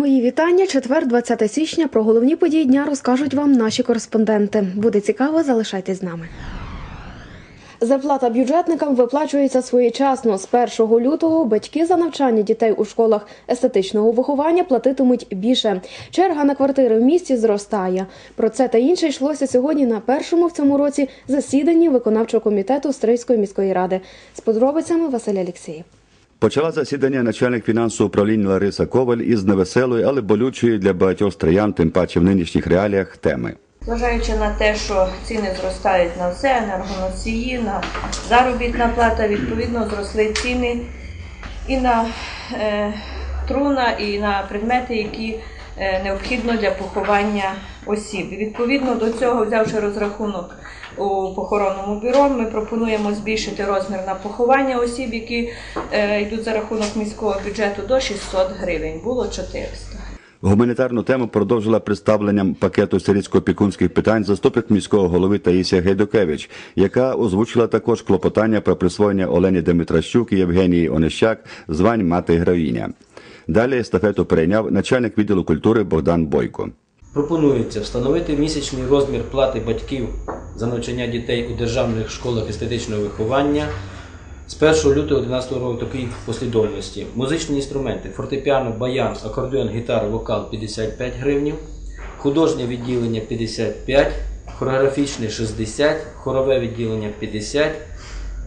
Мої вітання. Четвер, 20 січня. Про головні події дня розкажуть вам наші кореспонденти. Буде цікаво, залишайтесь з нами. Зарплата бюджетникам виплачується своєчасно. З 1 лютого батьки за навчання дітей у школах естетичного виховання платитимуть більше. Черга на квартири в місті зростає. Про це та інше йшлося сьогодні на першому в цьому році засіданні виконавчого комітету Стрийської міської ради. З подробицями Василь Алєксєєв. Почала засідання начальник фінансового управління Лариса Коваль із невеселої, але болючої для багатьох стріян, тим паче в нинішніх реаліях теми. Зважаючи на те, що ціни зростають на все, енергоносії, на заробітна плата, відповідно зросли ціни і на е, труна, і на предмети, які е, необхідно для поховання осіб. І Відповідно до цього, взявши розрахунок у похоронному бюро, ми пропонуємо збільшити розмір на поховання осіб, які е, йдуть за рахунок міського бюджету до 600 гривень. Було 400. Гуманітарну тему продовжила представленням пакету сирітсько-опікунських питань заступник міського голови Таїсія Гейдукевич, яка озвучила також клопотання про присвоєння Олені Дмитращук і Євгенії Онищак звань мати героїня. Далі естафету перейняв начальник відділу культури Богдан Бойко. Пропонується встановити місячний розмір плати батьків за навчання дітей у державних школах естетичного виховання з 1 лютого 2011 року такій послідовності. Музичні інструменти фортепіано, баян, акордеон, гітара, вокал 55 гривнів, художнє відділення 55, хореографічне 60, хорове відділення 50,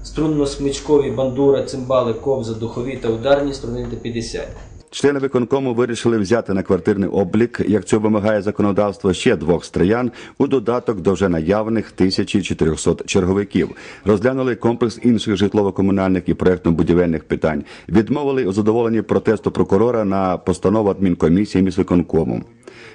струнно-смичкові, бандура, цимбали, ковза, духові та ударні інструменти 50. Члени виконкому вирішили взяти на квартирний облік, як цього вимагає законодавство, ще двох стриян у додаток до вже наявних 1400 черговиків. Розглянули комплекс інших житлово-комунальних і проєктно-будівельних питань. Відмовили у задоволенні протесту прокурора на постанову адмінкомісії міськвиконкому.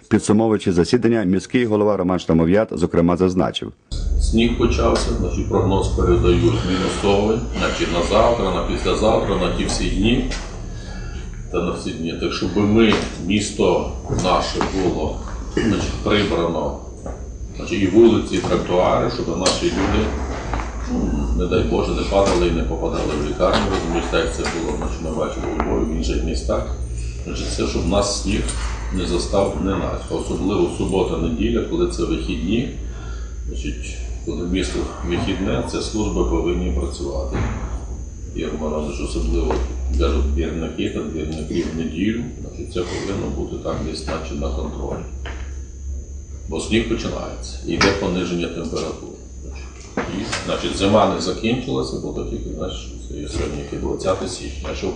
Підсумовуючи засідання, міський голова Роман Штамов'ят зокрема зазначив. Сніг почався, значить прогноз передають мінусовий, значить на завтра, на післязавтра, на ті всі дні та на всі дні. Так щоб ми, місто наше було значить, прибрано, значить, і вулиці, і тротуари, щоб наші люди, ну, не дай Боже, не падали і не попадали в лікарню. Розумієте, як це було, значить, ми бачили у Львові, в інших містах. Значить, це щоб нас сніг не застав не нас. Особливо субота-неділя, коли це вихідні. Значить, коли місто вихідне, це служби повинні працювати. І Романович особливо кажуть двірники та в неділю, значить це повинно бути так десь наче на контролі. Бо сніг починається, і йде пониження температури. І, значить, зима не закінчилася, бо то тільки знаєш, це є сьогодні яке 20 січня, що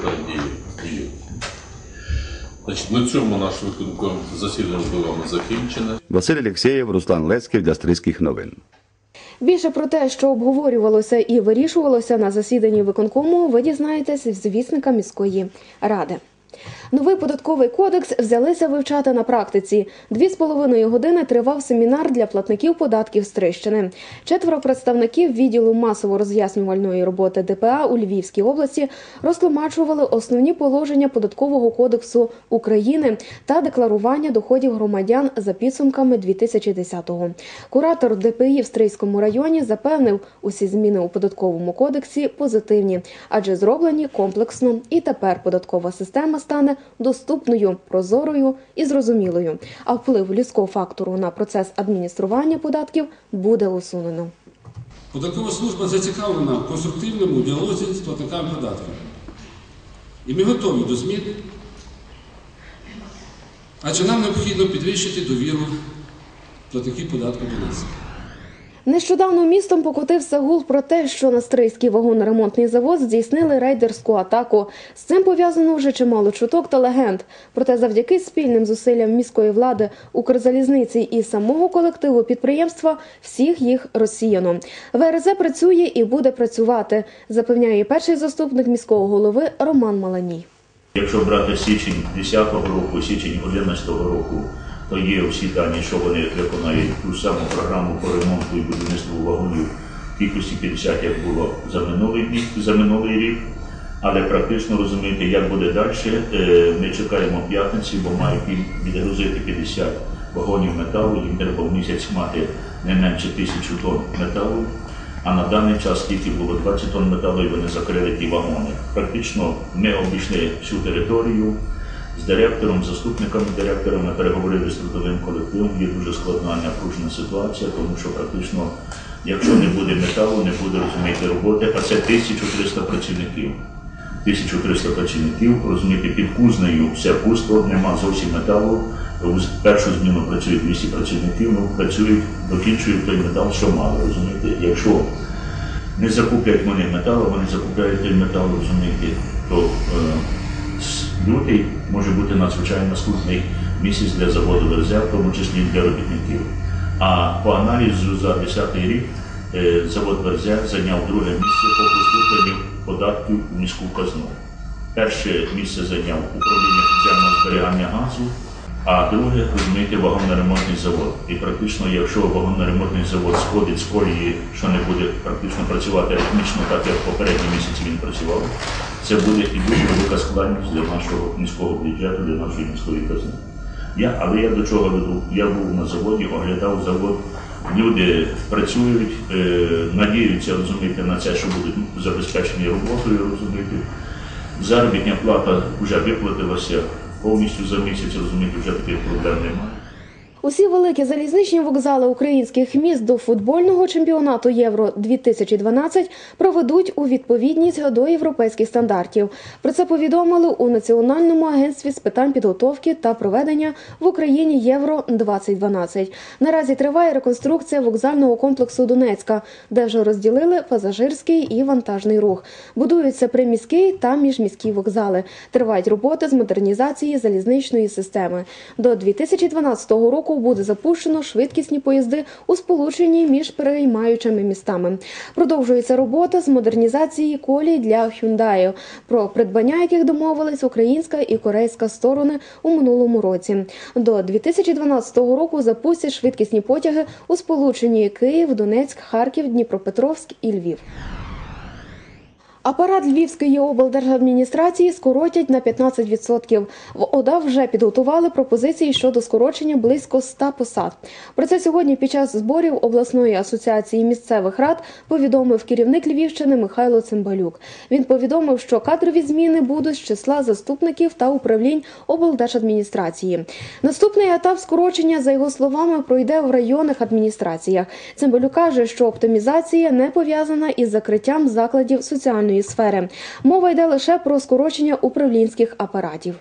діє. Значить, на цьому наш виконком засідання було закінчене. Василь Алєксєєв, Руслан Лецький для Стрийських новин. Більше про те, що обговорювалося і вирішувалося на засіданні виконкому, ви дізнаєтесь з звісника міської ради. Новий податковий кодекс взялися вивчати на практиці. Дві з половиною години тривав семінар для платників податків Стрищини. Четверо представників відділу масово-роз'яснювальної роботи ДПА у Львівській області розтлумачували основні положення податкового кодексу України та декларування доходів громадян за підсумками 2010-го. Куратор ДПІ в Стрийському районі запевнив, усі зміни у податковому кодексі позитивні, адже зроблені комплексно, і тепер податкова система стане доступною, прозорою і зрозумілою. А вплив людського фактору на процес адміністрування податків буде усунено. Податкова служба зацікавлена в конструктивному діалозі з платниками податків. І ми готові до змін, адже нам необхідно підвищити довіру платників податків до нас. Нещодавно містом покотився гул про те, що на Стрийський вагоноремонтний завод здійснили рейдерську атаку. З цим пов'язано вже чимало чуток та легенд. Проте, завдяки спільним зусиллям міської влади, Укрзалізниці і самого колективу підприємства, всіх їх розсіяно. ВРЗ працює і буде працювати, запевняє перший заступник міського голови Роман Маланій. Якщо брати січень 10-го року, січень 11-го року, то є всі дані, що вони виконають ту саму програму по ремонту і будівництву вагонів кількості 50, як було за минулий рік, за минулий рік. Але практично розумієте, як буде далі. Е, Ми чекаємо п'ятниці, бо мають відгрузити 50 вагонів металу. Їм треба в місяць мати не менше тисячу тонн металу. А на даний час тільки було 20 тонн металу і вони закрили ті вагони. Практично ми обійшли всю територію. З директором, заступниками директора. Ми переговорили з трудовим колективом. Є дуже складна напружена ситуація, тому що практично, якщо не буде металу, не буде розуміти роботи, а це 1300 працівників. 1300 працівників, розумієте, під кузнею все пусто, нема зовсім металу. У першу зміну працюють 200 працівників, ну працюють, докінчують той метал, що мали, розумієте. Якщо не закуплять вони метал, вони закупляють той метал, розумієте, то е, лютий може бути надзвичайно скрутний місяць для заводу Верзе, в тому числі для робітників. А по аналізу за 10 рік е, завод Верзе зайняв друге місце по поступленню податків у міську казну. Перше місце зайняв управління підземного зберігання газу, а друге, розумієте, вагонно-ремонтний завод. І практично, якщо вагонно-ремонтний завод сходить з колії, що не буде практично працювати ритмічно, так як попередні місяці він працював, це буде і дуже велика складність для нашого міського бюджету, для нашої міської казни. Я, але я до чого веду? Я був на заводі, оглядав завод. Люди працюють, е, надіються, розумієте, на це, що будуть забезпечені роботою, розумієте. Заробітня плата вже виплатилася повністю за місяць, розуміти вже таких проблем немає. Усі великі залізничні вокзали українських міст до футбольного чемпіонату Євро 2012 проведуть у відповідність до європейських стандартів. Про це повідомили у Національному агентстві з питань підготовки та проведення в Україні Євро 2012 Наразі триває реконструкція вокзального комплексу Донецька, де вже розділили пасажирський і вантажний рух. Будуються приміський та міжміські вокзали. Тривають роботи з модернізації залізничної системи. До 2012 року буде запущено швидкісні поїзди у сполученні між переймаючими містами. Продовжується робота з модернізації колій для Hyundai, про придбання яких домовились українська і корейська сторони у минулому році. До 2012 року запустять швидкісні потяги у сполученні Київ, Донецьк, Харків, Дніпропетровськ і Львів. Апарат Львівської облдержадміністрації скоротять на 15%. В ОДА вже підготували пропозиції щодо скорочення близько 100 посад. Про це сьогодні під час зборів обласної асоціації місцевих рад повідомив керівник Львівщини Михайло Цимбалюк. Він повідомив, що кадрові зміни будуть з числа заступників та управлінь облдержадміністрації. Наступний етап скорочення, за його словами, пройде в районних адміністраціях. Цимбалюк каже, що оптимізація не пов'язана із закриттям закладів соціальної сфери. Мова йде лише про скорочення управлінських апаратів.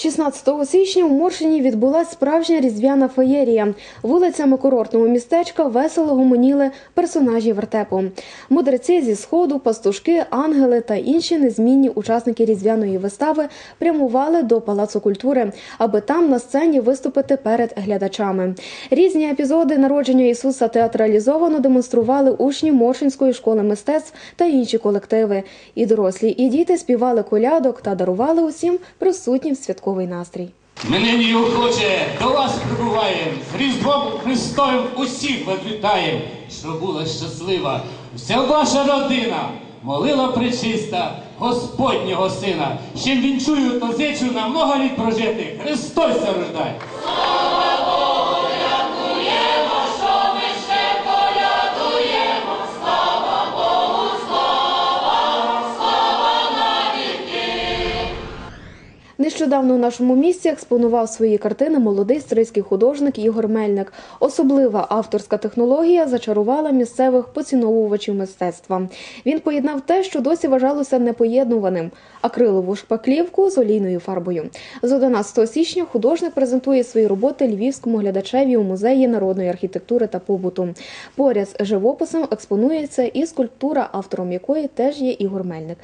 16 січня у Моршині відбулася справжня різдвяна феєрія. Вулицями курортного містечка весело гомоніли персонажі вертепу. Мудреці зі сходу, пастушки, ангели та інші незмінні учасники різдвяної вистави прямували до палацу культури, аби там на сцені виступити перед глядачами. Різні епізоди народження Ісуса театралізовано демонстрували учні Моршинської школи мистецтв та інші колективи. І дорослі, і діти співали колядок та дарували усім присутнім святковий настрій. Ми нині охоче до вас прибуваємо, з Різдвом Христовим усіх вас вітаємо, щоб була щаслива вся ваша родина, молила причиста Господнього Сина, чим вінчую та зичу на много літ прожити, Христос рождає. Нещодавно у нашому місті експонував свої картини молодий стрийський художник Ігор Мельник. Особлива авторська технологія зачарувала місцевих поціновувачів мистецтва. Він поєднав те, що досі вважалося непоєднуваним акрилову шпаклівку з олійною фарбою. З 11 січня художник презентує свої роботи львівському глядачеві у музеї народної архітектури та побуту. Поряд з живописом експонується і скульптура, автором якої теж є Ігор Мельник.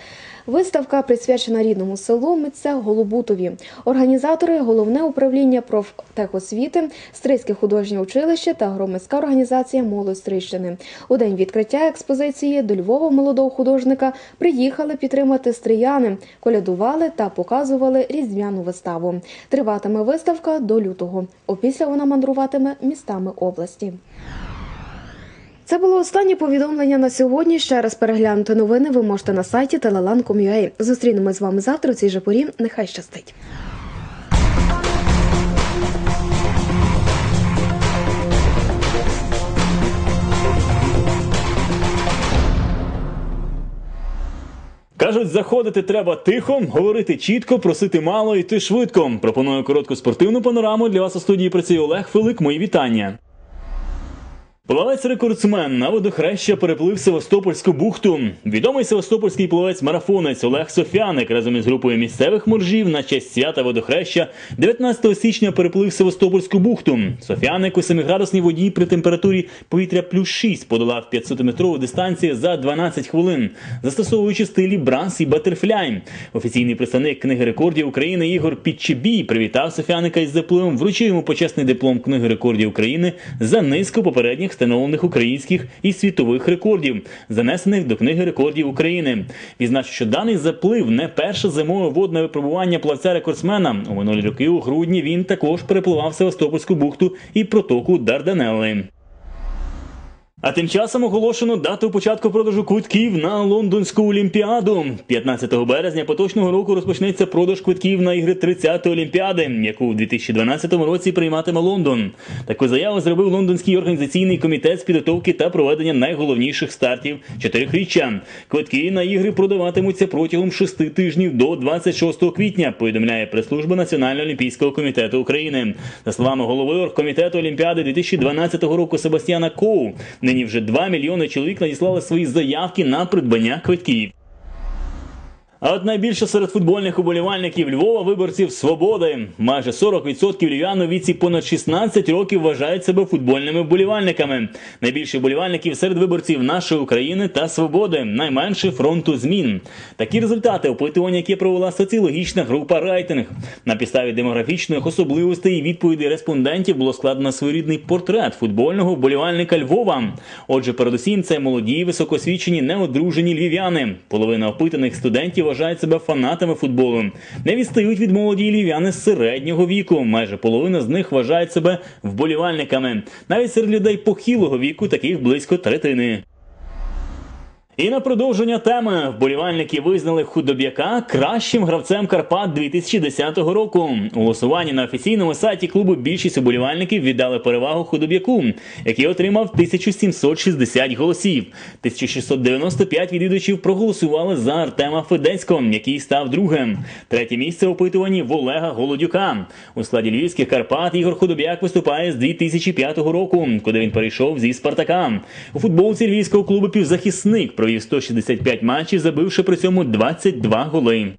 Виставка присвячена рідному селу митця Голубутові. Організатори головне управління профтехосвіти, Стрийське художнє училище та громадська організація Молодь Стрийщини. У день відкриття експозиції до Львова молодого художника приїхали підтримати стрияни, колядували та показували різдвяну виставу. Триватиме виставка до лютого. Опісля вона мандруватиме містами області. Це було останнє повідомлення на сьогодні. Ще раз переглянути новини ви можете на сайті telelan.com.ua. Зустрінемось з вами завтра у цій же порі. Нехай щастить. Кажуть, заходити треба тихо, говорити чітко, просити мало, йти швидко. Пропоную коротку спортивну панораму. Для вас у студії працює Олег Филик. Мої вітання. Плавець-рекордсмен на водохреща переплив Севастопольську бухту. Відомий севастопольський плавець-марафонець Олег Софяник разом із групою місцевих моржів на честь свята водохреща 19 січня переплив Севастопольську бухту. Софяник у 7-градусній воді при температурі повітря плюс 6 подолав 500-метрову дистанцію за 12 хвилин, застосовуючи стилі бранс і батерфляй. Офіційний представник книги рекордів України Ігор Підчебій привітав Софяника із запливом, вручив йому почесний диплом книги рекордів України за низку попередніх встановлених українських і світових рекордів, занесених до книги рекордів України. Відзначу, що даний заплив не перше зимове водне випробування плавця-рекордсмена. У минулі роки у грудні він також перепливав Севастопольську бухту і протоку Дарданелли. А тим часом оголошено дату початку продажу квитків на лондонську олімпіаду. 15 березня поточного року розпочнеться продаж квитків на ігри 30-ї олімпіади, яку у 2012 році прийматиме Лондон. Таку заяву зробив лондонський організаційний комітет з підготовки та проведення найголовніших стартів чотирихріччя. Квитки на ігри продаватимуться протягом шести тижнів до 26 квітня. Повідомляє прес-служба Національного олімпійського комітету України. За словами голови оргкомітету Олімпіади 2012 року Себастьяна Коу, нині вже 2 мільйони чоловік надіслали свої заявки на придбання квитків. А от найбільше серед футбольних уболівальників Львова виборців свободи. Майже 40% львів'ян у віці понад 16 років вважають себе футбольними вболівальниками. Найбільше вболівальників серед виборців нашої України та свободи, найменше фронту змін. Такі результати опитування, які провела соціологічна група рейтинг. На підставі демографічних особливостей і відповідей респондентів було складено своєрідний портрет футбольного вболівальника Львова. Отже, передусім це молоді, високосвічені, неодружені львів'яни. Половина опитаних студентів вважають себе фанатами футболу. Не відстають від молоді львів'яни середнього віку. Майже половина з них вважають себе вболівальниками. Навіть серед людей похилого віку таких близько третини. І на продовження теми вболівальники визнали худоб'яка кращим гравцем Карпат 2010 року. У голосуванні на офіційному сайті клубу більшість уболівальників віддали перевагу худоб'яку, який отримав 1760 голосів. 1695 відвідувачів проголосували за Артема Федецького, який став другим. Третє місце в опитуванні в Олега Голодюка. У складі львівських Карпат Ігор Худоб'як виступає з 2005 року, куди він перейшов зі Спартака. У футболці львівського клубу півзахисник провів 165 матчів, забивши при цьому 22 голи.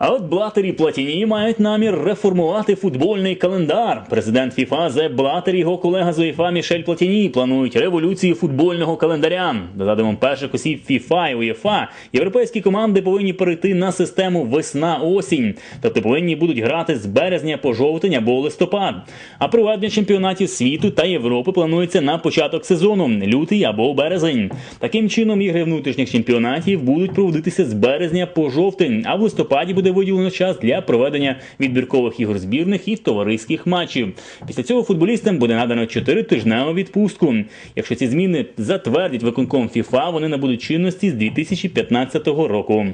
А от Блатер і Платіні мають намір реформувати футбольний календар. Президент ФІФА Зеп Блатер і його колега з УЄФА Мішель Платіні планують революцію футбольного календаря. За задумом перших осіб ФІФА і УЄФА європейські команди повинні перейти на систему весна-осінь, тобто повинні будуть грати з березня по жовтень або листопад. А проведення чемпіонатів світу та Європи планується на початок сезону лютий або березень. Таким чином, ігри внутрішніх чемпіонатів будуть проводитися з березня по жовтень, а в листопаді буде виділено час для проведення відбіркових ігор збірних і товариських матчів. Після цього футболістам буде надано 4 тижневу відпустку. Якщо ці зміни затвердять виконком ФІФА, вони набудуть чинності з 2015 року.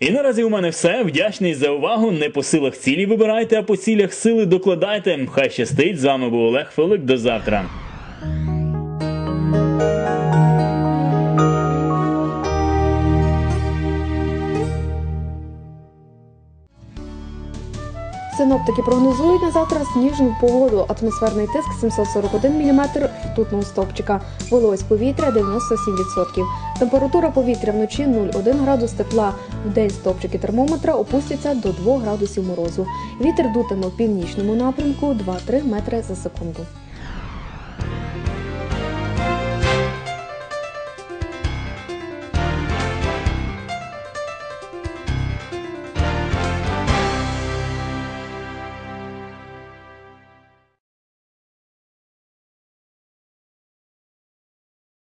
І наразі у мене все. Вдячний за увагу. Не по силах цілі вибирайте, а по цілях сили докладайте. Хай щастить. З вами був Олег Филик. До завтра. Синоптики прогнозують на завтра сніжну погоду. Атмосферний тиск 741 мм ртутного стовпчика. Вологість повітря 97%. Температура повітря вночі 0,1 градус тепла. В день стовпчики термометра опустяться до 2 градусів морозу. Вітер дутиме в північному напрямку 2-3 метри за секунду.